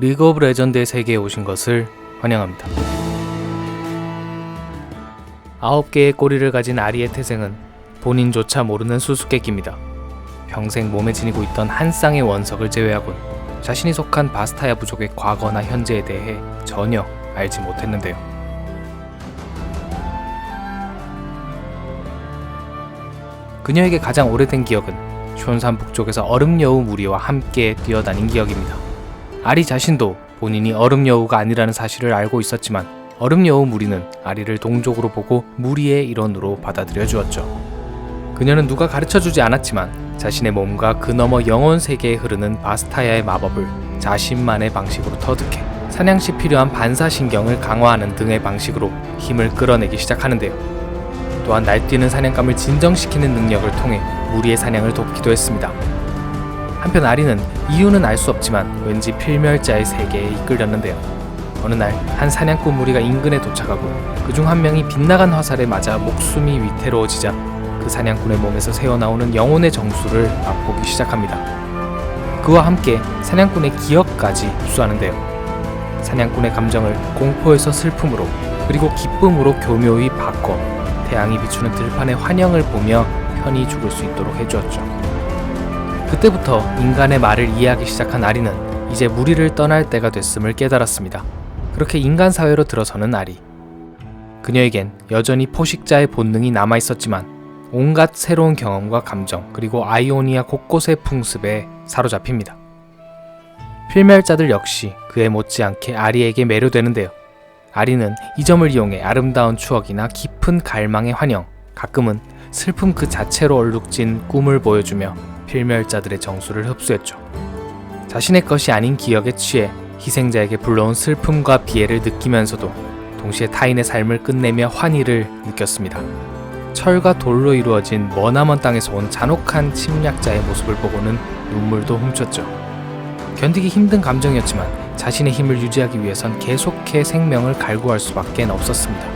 리그 오브 레전드의 세계에 오신 것을 환영합니다. 아홉 개의 꼬리를 가진 아리의 태생은 본인조차 모르는 수수께끼입니다. 평생 몸에 지니고 있던 한 쌍의 원석을 제외하곤 자신이 속한 바스타야 부족의 과거나 현재에 대해 전혀 알지 못했는데요. 그녀에게 가장 오래된 기억은 숀산 북쪽에서 얼음 여우 무리와 함께 뛰어다닌 기억입니다. 아리 자신도 본인이 얼음 여우가 아니라는 사실을 알고 있었지만 얼음 여우 무리는 아리를 동족으로 보고 무리의 일원으로 받아들여 주었죠. 그녀는 누가 가르쳐 주지 않았지만 자신의 몸과 그 너머 영혼 세계에 흐르는 바스타야의 마법을 자신만의 방식으로 터득해 사냥 시 필요한 반사신경을 강화하는 등의 방식으로 힘을 끌어내기 시작하는데요. 또한 날뛰는 사냥감을 진정시키는 능력을 통해 무리의 사냥을 돕기도 했습니다. 한편 아리는 이유는 알 수 없지만 왠지 필멸자의 세계에 이끌렸는데요. 어느 날 한 사냥꾼 무리가 인근에 도착하고 그중 한 명이 빗나간 화살에 맞아 목숨이 위태로워지자 그 사냥꾼의 몸에서 새어나오는 영혼의 정수를 맛보기 시작합니다. 그와 함께 사냥꾼의 기억까지 흡수하는데요. 사냥꾼의 감정을 공포에서 슬픔으로 그리고 기쁨으로 교묘히 바꿔 태양이 비추는 들판의 환영을 보며 편히 죽을 수 있도록 해주었죠. 그때부터 인간의 말을 이해하기 시작한 아리는 이제 무리를 떠날 때가 됐음을 깨달았습니다. 그렇게 인간 사회로 들어서는 아리. 그녀에겐 여전히 포식자의 본능이 남아 있었지만 온갖 새로운 경험과 감정 그리고 아이오니아 곳곳의 풍습에 사로잡힙니다. 필멸자들 역시 그에 못지않게 아리에게 매료되는데요. 아리는 이 점을 이용해 아름다운 추억이나 깊은 갈망의 환영, 가끔은 슬픔 그 자체로 얼룩진 꿈을 보여주며 필멸자들의 정수를 흡수했죠. 자신의 것이 아닌 기억에 취해 희생자에게 불러온 슬픔과 비애를 느끼면서도 동시에 타인의 삶을 끝내며 환희를 느꼈습니다. 철과 돌로 이루어진 머나먼 땅에서 온 잔혹한 침략자의 모습을 보고는 눈물도 훔쳤죠. 견디기 힘든 감정이었지만 자신의 힘을 유지하기 위해선 계속해 생명을 갈구할 수밖에 없었습니다.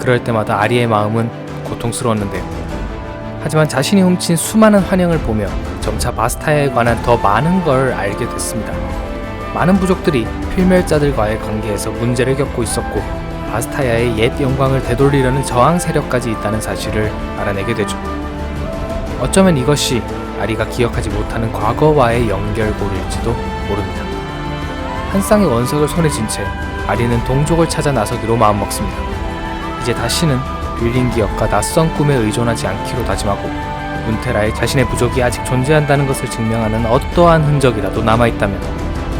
그럴 때마다 아리의 마음은 고통스러웠는데요. 하지만 자신이 훔친 수많은 환영을 보며 점차 바스타야에 관한 더 많은 걸 알게 됐습니다. 많은 부족들이 필멸자들과의 관계에서 문제를 겪고 있었고 바스타야의 옛 영광을 되돌리려는 저항 세력까지 있다는 사실을 알아내게 되죠. 어쩌면 이것이 아리가 기억하지 못하는 과거와의 연결고리일지도 모릅니다. 한 쌍의 원석을 손에 쥔 채 아리는 동족을 찾아 나서기로 마음먹습니다. 이제 다시는 빌린 기억과 낯선 꿈에 의존하지 않기로 다짐하고 문테라에 자신의 부족이 아직 존재한다는 것을 증명하는 어떠한 흔적이라도 남아있다면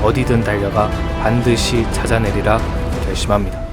어디든 달려가 반드시 찾아내리라 결심합니다.